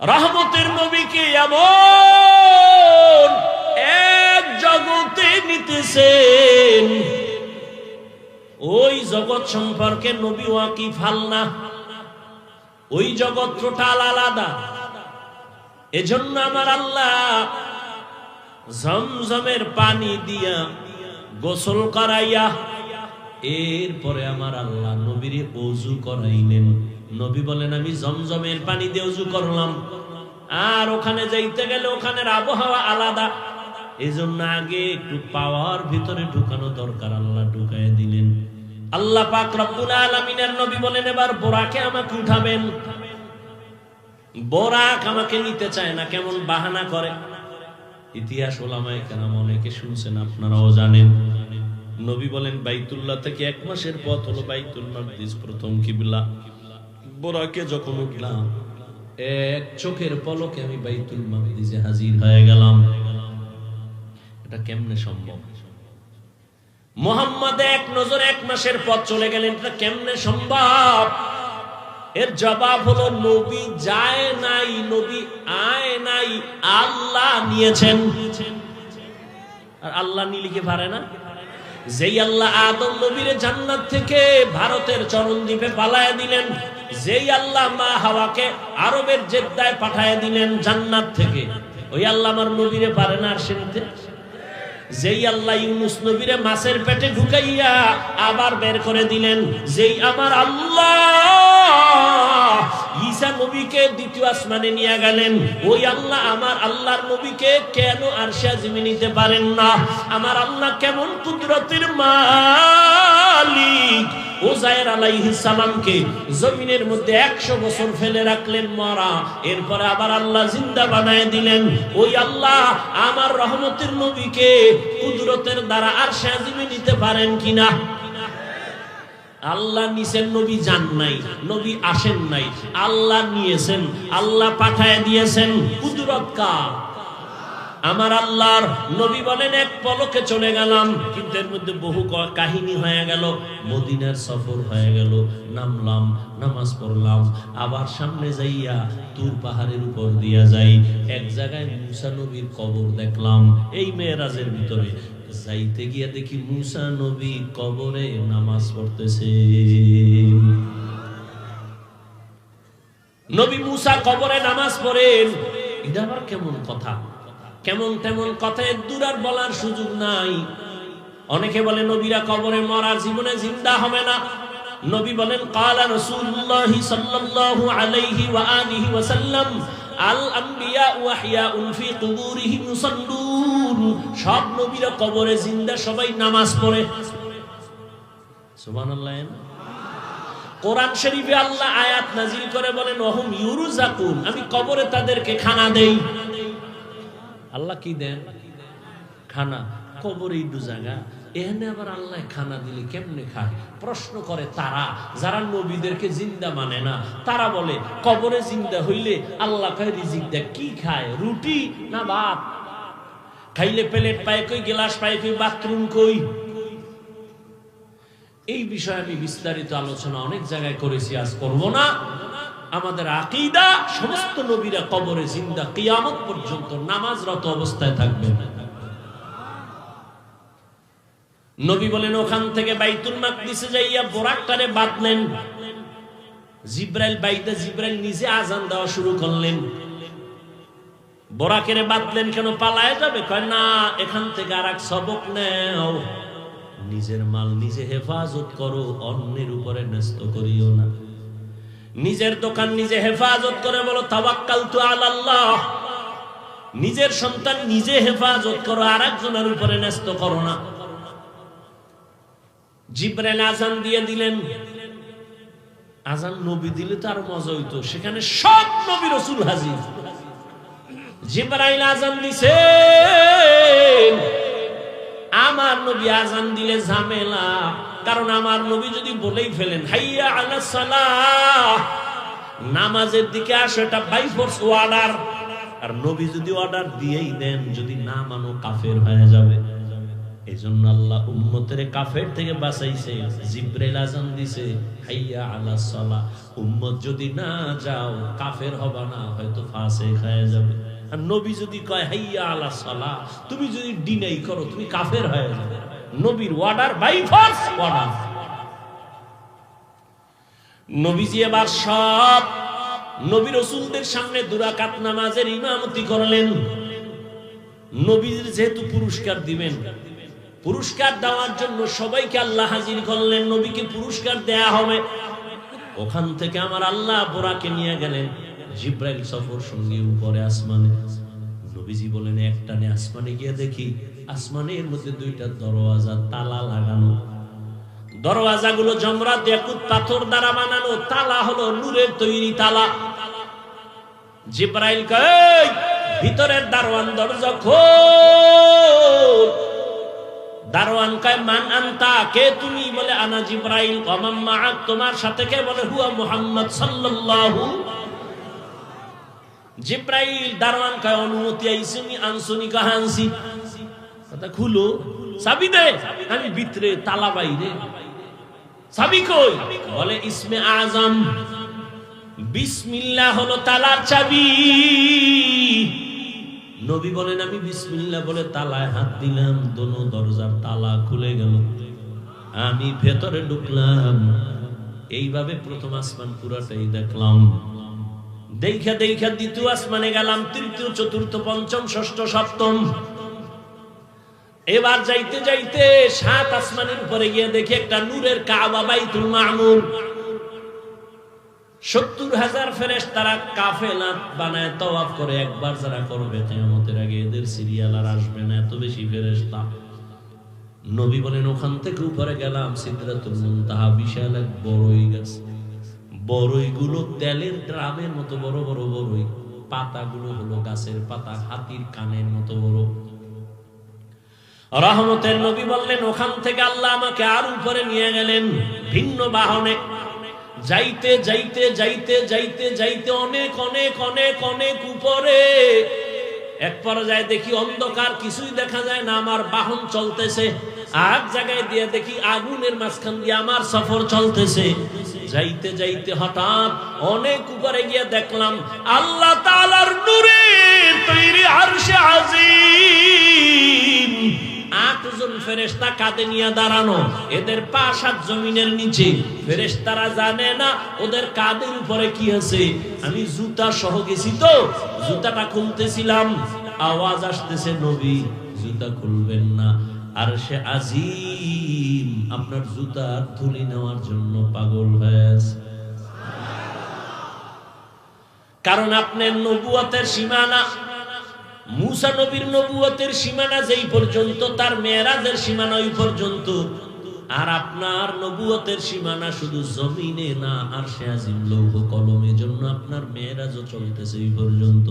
রহমতের নবীকে এমন? এক জগতে নিতেছেন। ওই জগৎ সম্পর্কে নবী ওয়াকিফ না। ওই জগৎ টোটাল আলাদা। এজন্য আমার আল্লাহ জমজমের পানি দিয়া গোসল করাইয়া, এরপরে আমার আল্লাহ নবীরে অজু করাইলেন। নবী বলেন, আমি জমজমের পানি দিয়ে অজু করলাম। আর ওখানে যাইতে গেলে ওখানের আবহাওয়া আলাদা। এই জন্য আগে একটু পাওয়ার ভিতরে ঢুকানো দরকার। আল্লাহ ঢুকাই দিলেন। আল্লাহ পাক রব্বুল আলামিনের নবী বলেন, এবার বোরাকে আমাকে উঠাবেন। বোরাক আমাকে নিতে চায় না, কেমন বাহানা করে। ইতিহাস ওলামায় কেন অনেকে শুনছেন, আপনারাও জানেন। নবী বলেন, বাইতুল্লাহ থেকে এক মাসের পথ হলো বাইতুল মাকদিস, প্রথম কিবলা। বোরাকে যখন উঠলাম, এক চোখের পলকে আমি বাইতুল মাকদিসে হাজির হয়ে গেলাম। এটা কেমনে সম্ভব? মোহাম্মদ এক নজর এক মাসের পথ চলে গেলেন, এটা কেমনে সম্ভব? এর জবাব হলো, নবী যায় নাই, নবী আয় নাই, আল্লাহ নিয়েছেন। আর আল্লাহ নিলিকে পারে না? যেই আল্লাহ আদম নবীরে জান্নাত থেকে ভারতের চরণ দ্বীপে পালায় দিলেন, যেই আল্লাহ মা হাওয়াকে আরবের জেদ্দায় পাঠায় দিলেন জান্নাত থেকে, ওই আল্লাহ আমার নবীরে পারে না আর সেনতে যেই আল্লাহ ইউনুস নবীরে মাছের পেটে ঢুকাইয়া আবার বের করে দিলেন, যেই আমার আল্লাহ ঈসা নবীকে দ্বিতীয় আসমানে নিয়ে গেলেন। ওই আল্লাহ আমার আল্লাহর নবীকে কেন আর সাজিমে নিতে পারেন না? আমার আল্লাহ কেমন কুদরতের মালিক? জমিনের মধ্যে একশো বছর ফেলে রাখলেন মরা। এরপরে আবার আল্লাহ জিন্দা বানায় দিলেন। ওই আল্লাহ আমার রহমতের নবীকে কুদরতের দ্বারা আর সাজিমে নিতে পারেন কিনা? আল্লাহ নিছেন, নবী যান নাই, নবী আসেন নাই। আল্লাহ নিয়েছেন, আল্লাহ পাঠায় দিয়েছেন, কুদরত আমার আল্লাহর নবী বলেন, এক পলকে চলে গেলাম কিন্তু এর মধ্যে বহু কাহিনী হয়ে গেল, মদিনার সফর হয়ে গেল, নামলাম, নামাজ পড়লাম, আবার সামনে যাইয়া তুর পাহাড়ের উপর দিয়া যাই, এক জায়গায় মুসা নবীর কবর দেখলাম, এই মেয়েরাজের ভিতরে। যাইতে গিয়া দেখি মুসা নবী কবরে নামাজ পড়তেছে। নবী মুসা কবরে নামাজ পড়েন। এটা আবার কেমন কথা? কেমন তেমন কথা দূর আর বলার সুযোগ নাই। অনেকে বলে নবীরা কবরে মরা জীবনে জিন্দা হবে না। নবী বলেন, কালা রাসূলুল্লাহ সাল্লাল্লাহু আলাইহি ওয়া আলিহি ওয়া সাল্লাম আল আম্বিয়া ওয়াহিয়াউন ফি কুবুরিহিম ইউসাল্লুন সব নবীরা কবরে জিন্দা, সবাই নামাজ পড়ে। কোরআন শরীফে আল্লাহ আয়াত নাজিল করে বলেন ওহুম ইউরুজাকুন আমি কবরে তাদেরকে খানা দেই। আল্লাহ কি দেন? খানা। কবরে ইডু জায়গা। এখানে আবার আল্লাহ খানা দিলে কেমনে খায়? প্রশ্ন করে তারা, যারা নবীদেরকে জিন্দা মানে না, তারা বলে, কবরে জিন্দা হইলে আল্লাহ কয়, রিজিক দেয় কি খায়? রুটি না ভাত? খাইলে প্লেট পায় কই, গিলাস পায় কই, বাথরুম কই? এই বিষয়ে আমি বিস্তারিত আলোচনা অনেক জায়গায় করেছি, আজ করব না। আমাদের আকিদা, সমস্ত নবীরা কবরে জিন্দা, কিয়ামত পর্যন্ত নামাজরত অবস্থায় থাকবেন নবী বলেন, ওখান থেকে বাইতুল মাকদিসে যাইয়া বোরাকটারে বাঁধলেন। জিব্রাইল বাইতে জিব্রাইল নিজে আজান দেওয়া শুরু করলেন। বোরাকেরে বাঁধলেন কেন পালায় যাবে? কয়, না, এখান থেকে আর এক সবক নেও। নিজের মাল নিজে হেফাজত করো, অন্যের উপরে ন্যস্ত করিও না। নিজের দোকান নিজে হেফাজত করে বলো তাবাক্কাল তু আল্লাহ নিজের সন্তান নিজে হেফাজত করো আর একজনের উপরে ন্যস্ত করো না। জিব্রাইল আজান দিয়ে দিলেন। আজান নবী দিলে তো মজা হইতো। সেখানে সব নবী রসুল হাজির। জিব্রাইল আজান দিছে, আমার নবী আজান দিলে ঝামেলা, কারণ আমার নবী যদি বলেই ফেলেন, হাইয়া আলা সালাহ, নামাজের দিকে আসো, এটা বাই ফোর্স অর্ডার আর নবী যদি অর্ডার দিয়েই দেন, যদি না মানো কাফের হয়ে যাবে। এই জন্য আল্লাহ উম্মতের কাফের থেকে বাঁচাইছে। জিব্রাইল আজান দিছে, হাইয়া আলা সালা উম্মত যদি না যাও, কাফের হবা না, হয়তো ফাঁসে খায় যাবে। আর নবী যদি কয়, হাইয়া আলা সালা তুমি যদি ডিনাই করো, তুমি কাফের হয়ে যাবে। নবীর ওয়ার্ডার বাই ফোর্স ওয়ার্ডার নবীজি এবার সব নবী রসুলদের সামনে দুরাকাত নামাজের ইমামতি করলেন। নবীর যেহেতু পুরস্কার দিবেন, পুরস্কার দেওয়ার জন্য সবাইকে আল্লাহ হাজির করলেন। নবীকে পুরস্কার দেয়া হবে। ওখান থেকে আমার আল্লাহ বোরাকে নিয়ে গেলেন। জিব্রাইল সফর সঙ্গে উপরে আসমানে। নবীজি বলেন একটানে আসমানে গিয়ে দেখি, আসমানের মধ্যে দুইটা দরওয়াজা, তালা লাগানো। দরওয়াজাগুলো জমরাত ইয়াকুত পাথর দ্বারা বানানো। তালা হলো নূরের তৈরি তালা। জিব্রাইল কয় ভিতরের দারওয়ান দরজা খোল। দারওয়ান কয়, মান আনতা? কে তুমি? বলে, আনা জিব্রাইল। মাআক তোমার সাথে কে? বলে, হুয়া মুহাম্মদ সাল্লাল্লাহু জিব্রাইল দারওয়ান কয় অনুমতি আইসুনি আনসুনি কাহানসি কথা খুলো। চাবি দে, আমি ভিতরে তালা বাইরে। চাবি কই? বলে, ইসমে আজম। বিসমিল্লাহ হলো তালার চাবি। নবী বলেন, আমি বিসমিল্লাহ বলে তালায় হাত দিলাম, দোনো দরজার তালা খুলে গেল। আমি ভেতরে ঢুকলাম। এইভাবে প্রথম আসমান পুরাটাই দেখলাম। দেখা দেখা দ্বিতীয় আসমানে গেলাম, তৃতীয়, চতুর্থ, পঞ্চম, ষষ্ঠ, সপ্তম। এবার যাইতে যাইতে সাত আসমানের উপরে গিয়ে দেখি একটা নূরের কাবা, বাইতুল মামুর সত্তর হাজার ফেরেস তারা কাফেলা বানায় তওয়াফ করে, একবার যারা করবে কেয়ামতের আগে এদের সিরিয়াল আর আসবে না, এত বেশি ফেরেস্তা নবী বলেন, ওখান থেকে উপরে গেলাম সিদ্ধাতুল মুনতাহা, বিশাল এক বড়ই গাছ। বড়ই গুলো তেলের ড্রামের মতো বড় বড় বড়ই পাতাগুলো হলো গাছের পাতা, হাতির কানের মতো বড়। রহমতের নবী বললেন, ওখান থেকে আল্লাহ আমাকে আর উপরে নিয়ে গেলেন ভিন্ন বাহনে। যাইতে যাইতে যাইতে যাইতে যাইতে অনেক অনেক অনেক অনেক উপরে। এক পর্যায়ে দেখি অন্ধকার, কিছুই দেখা যায় না, আমার বাহন চলতেছে। আর জায়গায় দিয়ে দেখি আগুনের মাঝখান দিয়ে আমার সফর চলতেছে। যাইতে যাইতে হঠাৎ অনেক উপরে গিয়ে দেখলাম আল্লাহ তালার নূরে তৈরি আরশে আজিম। নিয়ে দাঁড়ানো, এদের জমিনের নিচে। জানে না ওদের উপরে কি আছে। আমি জুতা সহ গেছি তো, জুতাটা খুলতেছিলাম, আওয়াজ আসতেছে, নবী, জুতা খুলবেন না। আর সে আজিম, আপনার জুতার ধুলি নেওয়ার জন্য পাগল হয়ে আছে কারণ আপনার নবুয়তের সীমানা, মুসা নবীর নবুয়তের সীমানা যেই পর্যন্ত, তার মেয়েরাজের সীমানা ওই পর্যন্ত। আর আপনার নবুয়তের সীমানা শুধু জমিনে না আর সে আজিম লৌহ কলমের জন্য আপনার মেয়েরাজও চলতেছে ওই পর্যন্ত।